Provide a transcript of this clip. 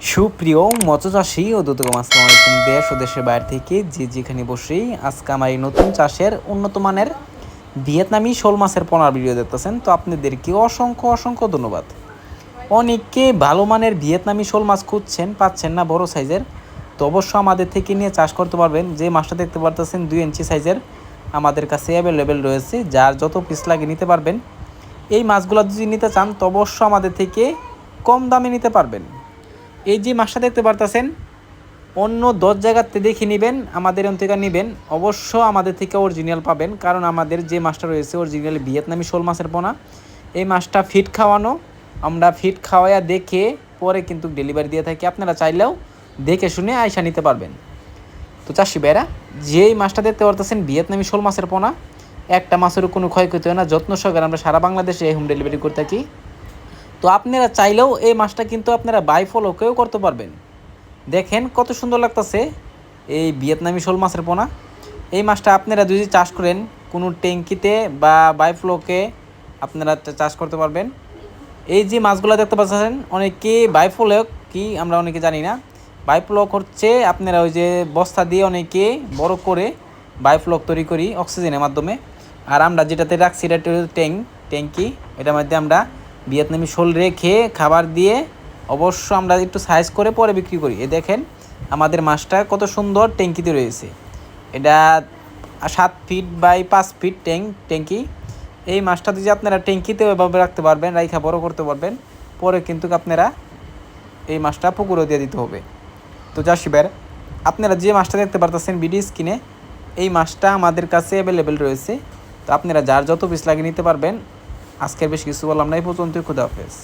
সুপ্রিয় মৎস্যচাষী ও দুদকম আসসালামু আলাইকুম দেশ ও দেশের বাইরে থেকে যে যেখানে বসেই আজকে আমার এই নতুন চাষের উন্নত মানের ভিয়েতনামি শোল মাছের পোনার ভিডিও দেখতেছেন, তো আপনাদেরকে অসংখ্য অসংখ্য ধন্যবাদ। অনেকে ভালো মানের ভিয়েতনামি শোল মাছ খুঁজছেন, পাচ্ছেন না বড় সাইজের, তো অবশ্য আমাদের থেকে নিয়ে চাষ করতে পারবেন। যে মাছটা দেখতে পারতেছেন, দুই ইঞ্চি সাইজের আমাদের কাছে অ্যাভেলেবেল রয়েছে, যার যত পিস লাগে নিতে পারবেন। এই মাছগুলো যদি নিতে চান, তো অবশ্য আমাদের থেকে কম দামে নিতে পারবেন। এই যে মাছটা দেখতে পারতেছেন, অন্য দশ জায়গাতে দেখে নেবেন, আমাদের থেকে নেবেন, অবশ্য আমাদের থেকে অরিজিনাল পাবেন, কারণ আমাদের যে মাছটা রয়েছে অরিজিনাল ভিয়েতনামি শোল মাছের পোনা, এই মাছটা ফিট খাওয়ানো, আমরা ফিট খাওয়াইয়া দেখে পরে কিন্তু ডেলিভারি দিয়ে থাকি। আপনারা চাইলেও দেখে শুনে আয়সা নিতে পারবেন। তো চাষি ভাইরা, যেই মাছটা দেখতে পারতেছেন ভিয়েতনামি শোল মাছের পোনা, একটা মাছেরও কোনো ক্ষয়ক্ষতি হয় না, যত্ন সহকারে আমরা সারা বাংলাদেশে হোম ডেলিভারি করে থাকি। তো আপনারা চাইলেও এই মাছটা কিন্তু আপনারা বাই ফলোকেও করতে পারবেন। দেখেন কত সুন্দর লাগতেছে এই ভিয়েতনামি শোল মাছের পোনা। এই মাছটা আপনারা যদি চাষ করেন, কোনো ট্যাঙ্কিতে বা বাইফ্লোকে আপনারা চাষ করতে পারবেন। এই যে মাছগুলো দেখতে পাচ্ছেন, অনেকে বাইফ্লোক কি আমরা অনেকে জানি না। বাইফ্লক হচ্ছে আপনারা ওই যে বস্তা দিয়ে অনেকে বড় করে বাইফ্লক তৈরি করি অক্সিজেনের মাধ্যমে। আর আমরা যেটাতে রাখছি, এটা ট্যাঙ্ক ট্যাঙ্কি, এটার মধ্যে আমরা ভিয়েতনামি শোল রেখে খাবার দিয়ে অবশ্য আমরা একটু সাইজ করে পরে বিক্রি করি। এ দেখেন, আমাদের মাছটা কত সুন্দর ট্যাঙ্কিতে রয়েছে। এটা সাত ফিট বাই পাঁচ ফিট ট্যাঙ্ক ট্যাঙ্কি। এই মাছটা যদি আপনারা ট্যাঙ্কিতে এভাবে রাখতে পারবেন, রাইখা বড় করতে পারবেন, পরে কিন্তু আপনারা এই মাছটা পুকুরে দিয়ে দিতে হবে। তো যা শিবের আপনারা যে মাছটা দেখতে পারতেছেন বিডি স্কিনে এই মাছটা আমাদের কাছে অ্যাভেলেবেল রয়েছে। তো আপনারা যার যত পিস লাগিয়ে নিতে পারবেন আজকের বেশ কিছু বললাম না এই পর্যন্তই খুদা হাফেজ।